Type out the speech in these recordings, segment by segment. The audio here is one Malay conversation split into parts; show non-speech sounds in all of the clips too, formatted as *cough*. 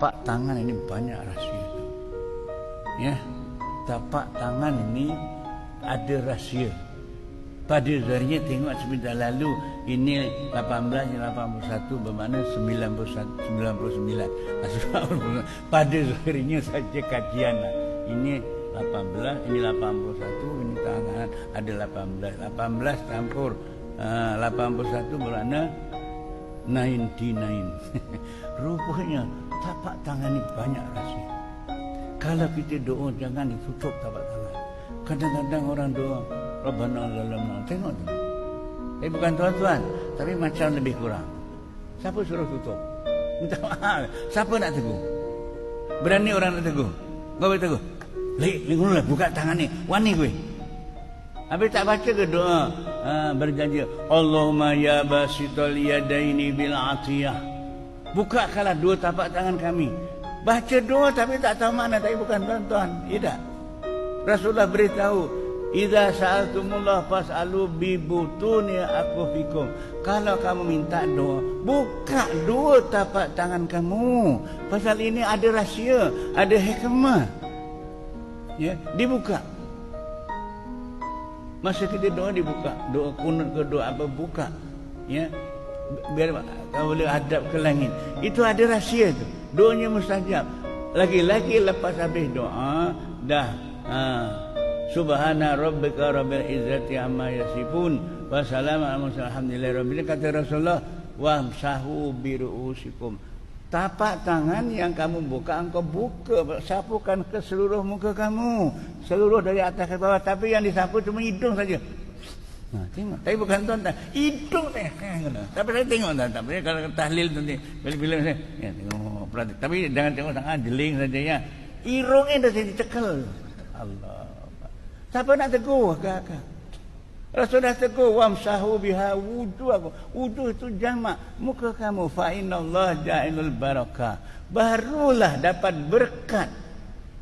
tapak tangan ini banyak rahsia. Ya, tapak tangan ini ada rahsia. Pada zahirnya tengok sebentar lalu ini 18 yang 81 bermakna 91 99. Pada zahirnya saja kajian. Ini 18, ini 81, ini tangan ada 18. 18 campur uh, 81 bermakna 99. *laughs* Rupanya tapak tangan ini banyak rahsia. Kalau kita doa jangan ditutup tapak tangan. Kadang-kadang orang doa Rabbana zalamna. Tengok tu. Eh bukan tuan-tuan, tapi macam lebih kurang. Siapa suruh tutup? Minta maaf. Siapa nak tegur? Berani orang nak tegur? Kau boleh tegur? Lek, lek buka tangan ni. Wani gue. Habis tak baca ke doa? Ha, berjanji. Allahumma ya basitul yadaini bil atiyah. Buka kalah dua tapak tangan kami. Baca doa tapi tak tahu mana. Tapi bukan tuan-tuan. Tak? Rasulullah beritahu. Iza sa'altumullah fas'alu bi butuni akufikum. Kalau kamu minta doa, buka dua tapak tangan kamu. Pasal ini ada rahsia, ada hikmah. Ya, dibuka. Masa kita doa dibuka, doa kunut ke doa apa buka. Ya. Biar kau boleh hadap ke langit. Itu ada rahsia tu. Doanya mustajab. Lagi-lagi lepas habis doa, dah ha, Subhana rabbika rabbil izzati amma yasifun wa salamun alhamdulillahi rabbil kata Rasulullah wa sahu bi ruusikum tapak tangan yang kamu buka engkau buka sapukan ke seluruh muka kamu seluruh dari atas ke bawah tapi yang disapu cuma hidung saja Nah, tengok. Tapi bukan tuan tak. Hidung teh. Tapi saya tengok tak. Tapi kalau tahlil nanti. Bila-bila saya. Ya, tengok. Perhati. Tapi jangan tengok sangat jeling saja ya. Irungnya dah jadi cekal. Allah. Siapa nak tegur kakak? Rasulullah tegur wamsahu biha wudu aku. Wudu itu jamak muka kamu fa Allah ja'ilul barakah. Barulah dapat berkat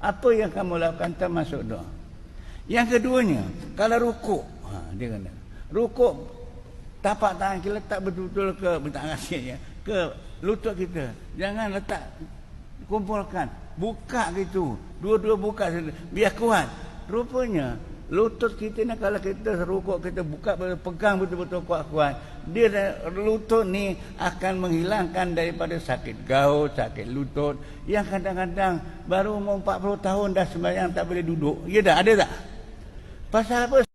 apa yang kamu lakukan termasuk doa. Yang keduanya, kalau rukuk, ha, dia kata, rukuk tapak tangan kita letak betul-betul ke minta kasih ya, ke lutut kita. Jangan letak kumpulkan, buka gitu. Dua-dua buka biar kuat. Rupanya lutut kita ni kalau kita rukuk kita buka pegang betul-betul kuat-kuat dia lutut ni akan menghilangkan daripada sakit gaut, sakit lutut yang kadang-kadang baru umur 40 tahun dah sembahyang tak boleh duduk. Ya dah ada tak? Pasal apa?